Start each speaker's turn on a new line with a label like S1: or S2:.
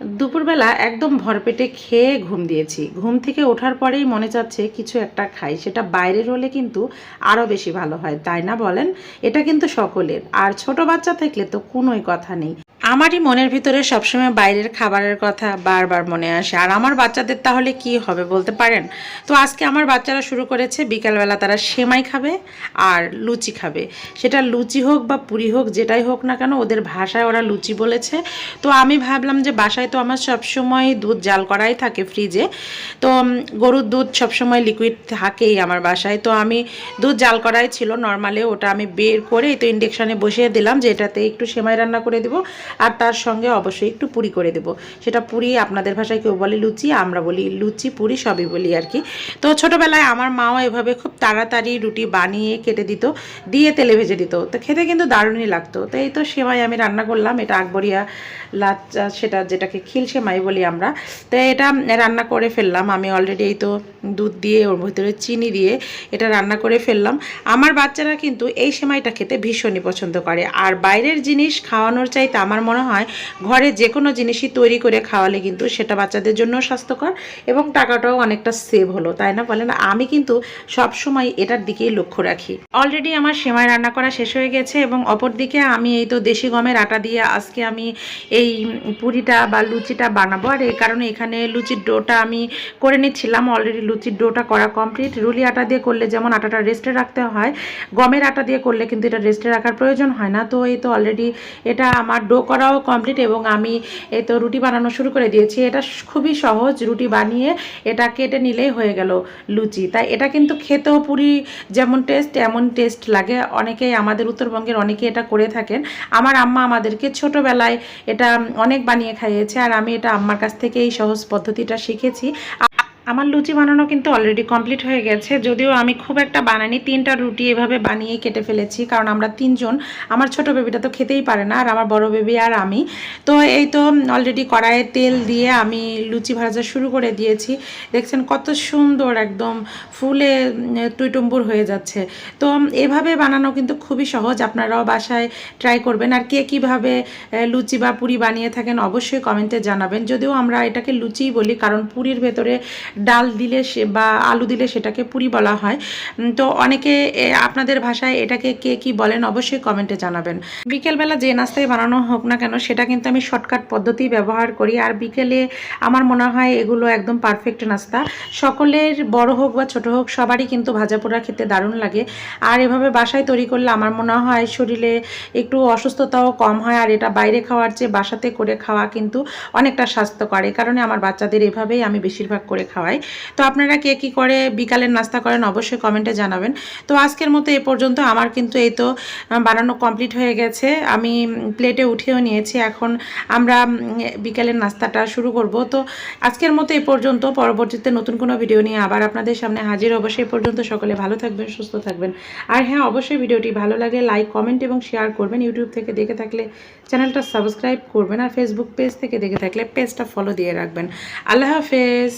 S1: দুপুরবেলা একদম ভরপেটে খেয়ে ঘুম দিয়েছি। ঘুম থেকে ওঠার পরেই মনে চাচ্ছে কিছু একটা খাই। সেটা বাইরের হলে কিন্তু আরও বেশি ভালো হয়, তাই না বলেন? এটা কিন্তু সকলের। আর ছোট বাচ্চা থাকলে তো কোনোই কথা নেই। আমারই মনের ভিতরে সবসময় বাইরের খাবারের কথা বারবার মনে আসে। আর আমার বাচ্চাদের তাহলে কি হবে বলতে পারেন? তো আজকে আমার বাচ্চারা শুরু করেছে, বিকালবেলা তারা সেমাই খাবে আর লুচি খাবে। সেটা লুচি হোক বা পুরি হোক, যেটাই হোক না কেন, ওদের ভাষায় ওরা লুচি বলেছে। তো আমি ভাবলাম যে বাসায় তো আমার সবসময় দুধ জাল করাই থাকে ফ্রিজে। তো গরুর দুধ সবসময় লিকুইড থাকেই আমার বাসায়। তো আমি দুধ জাল করাই ছিল নর্মালি ওটা আমি বের করে তো ইন্ডেকশানে বসিয়ে দিলাম যে এটাতে একটু সেমাই রান্না করে দেবো। আর তার সঙ্গে অবশ্যই একটু পুরি করে দেবো। সেটা পুরি আপনাদের ভাষায় কেউ বলে লুচি, আমরা বলি লুচি, পুরি সবই বলি আর কি। তো ছোটোবেলায় আমার মাও এভাবে খুব তাড়াতাড়ি রুটি বানিয়ে কেটে দিত, দিয়ে তেলে ভেজে দিত। তো খেতে কিন্তু দারুণই লাগতো। তো এই তো সেমাই আমি রান্না করলাম, এটা আকবরিয়া লাচ্চা, সেটা যেটাকে খিল সেমাই বলি আমরা। তো এটা রান্না করে ফেললাম। আমি অলরেডি এই তো দুধ দিয়ে, ওর ভিতরে চিনি দিয়ে এটা রান্না করে ফেললাম। আমার বাচ্চারা কিন্তু এই সেমাইটা খেতে ভীষণই পছন্দ করে। আর বাইরের জিনিস খাওয়ানোর চাইতে আমার মনে হয় ঘরে যে কোনো জিনিসই তৈরি করে খাওয়ালে কিন্তু সেটা বাচ্চাদের জন্য স্বাস্থ্যকর এবং টাকাটাও অনেকটা সেভ হলো, তাই না বলেন? আমি কিন্তু সব সময় এটার দিকেই লক্ষ্য রাখি। অলরেডি আমার সেমাই রান্না করা শেষ হয়ে গেছে এবং অপরদিকে আমি এই তো দেশি গমের আটা দিয়ে আজকে আমি এই পুরিটা বা লুচিটা বানাবো। আর এই কারণে এখানে লুচির ডোটা আমি করে নিচ্ছিলাম। অলরেডি লুচির ডোটা করা কমপ্লিট রুলি আটা দিয়ে করলে যেমন আটাটা রেস্টে রাখতে হয়, গমের আটা দিয়ে করলে কিন্তু এটা রেস্টে রাখার প্রয়োজন হয় না। তো এই তো অলরেডি এটা আমার ডো করাও কমপ্লিট এবং আমি এই তো রুটি বানানো শুরু করে দিয়েছি। এটা খুবই সহজ রুটি বানিয়ে এটা কেটে নিলেই হয়ে গেল লুচি। তাই এটা কিন্তু খেতেও পুরি যেমন টেস্ট এমন টেস্ট লাগে। অনেকেই আমাদের উত্তরবঙ্গের অনেকে এটা করে থাকেন। আমার আম্মা আমাদেরকে ছোটোবেলায় এটা অনেক বানিয়ে খাইয়েছে আর আমি এটা আম্মার কাছ থেকে এই সহজ পদ্ধতিটা শিখেছি। আমার লুচি বানানো কিন্তু অলরেডি কমপ্লিট হয়ে গেছে। যদিও আমি খুব একটা বানাইনি, তিনটা রুটি এভাবে বানিয়ে কেটে ফেলেছি, কারণ আমরা তিনজন, আমার ছোট বেবিটা তো খেতেই পারে না, আর আমার বড় বেবি আর আমি। তো এই তো অলরেডি কড়াইয়ে তেল দিয়ে আমি লুচি ভাজা শুরু করে দিয়েছি। দেখছেন কত সুন্দর একদম ফুলে টুইটুম্বুর হয়ে যাচ্ছে। তো এভাবে বানানো কিন্তু খুবই সহজ, আপনারাও বাসায় ট্রাই করবেন। আর কে কীভাবে লুচি বা পুরি বানিয়ে থাকেন অবশ্যই কমেন্টে জানাবেন। যদিও আমরা এটাকে লুচিই বলি, কারণ পুরীর ভেতরে ডাল দিলে সে বা আলু দিলে সেটাকে পুরি বলা হয়। তো অনেকে আপনাদের ভাষায় এটাকে কে কি বলেন অবশ্যই কমেন্টে জানাবেন। বিকেলবেলা যে নাস্তায় বানানো হোক না কেন, সেটা কিন্তু আমি শর্টকাট পদ্ধতি ব্যবহার করি। আর বিকেলে আমার মনে হয় এগুলো একদম পারফেক্ট নাস্তা। সকলের বড় হোক বা ছোট হোক, সবারই কিন্তু ভাজা পোড়া খেতে দারুণ লাগে। আর এভাবে বাসায় তৈরি করলে আমার মনে হয় শরীরে একটু অসুস্থতাও কম হয়। আর এটা বাইরে খাওয়ার চেয়ে বাসাতে করে খাওয়া কিন্তু অনেকটা স্বাস্থ্যকর। এই কারণে আমার বাচ্চাদের এভাবেই আমি বেশিরভাগ করে খাওয়াই তো আপনারা কে কী করে বিকালের নাস্তা করেন অবশ্যই কমেন্টে জানাবেন। তো আজকের মতো এ পর্যন্ত। আমার কিন্তু এই তো বানানো কমপ্লিট হয়ে গেছে। আমি প্লেটে উঠেও নিয়েছি। এখন আমরা বিকালের নাস্তাটা শুরু করব। তো আজকের মতো এ পর্যন্ত। পরবর্তীতে নতুন কোনো ভিডিও নিয়ে আবার আপনাদের সামনে হাজির অবশ্যই পর্যন্ত সকলে ভালো থাকবেন, সুস্থ থাকবেন। আর হ্যাঁ অবশ্যই ভিডিওটি ভালো লাগে লাইক কমেন্ট এবং শেয়ার করবেন। ইউটিউব থেকে দেখে থাকলে চ্যানেলটা সাবস্ক্রাইব করবেন। আর ফেসবুক পেজ থেকে দেখে থাকলে পেজটা ফলো দিয়ে রাখবেন। আল্লাহ হাফেজ।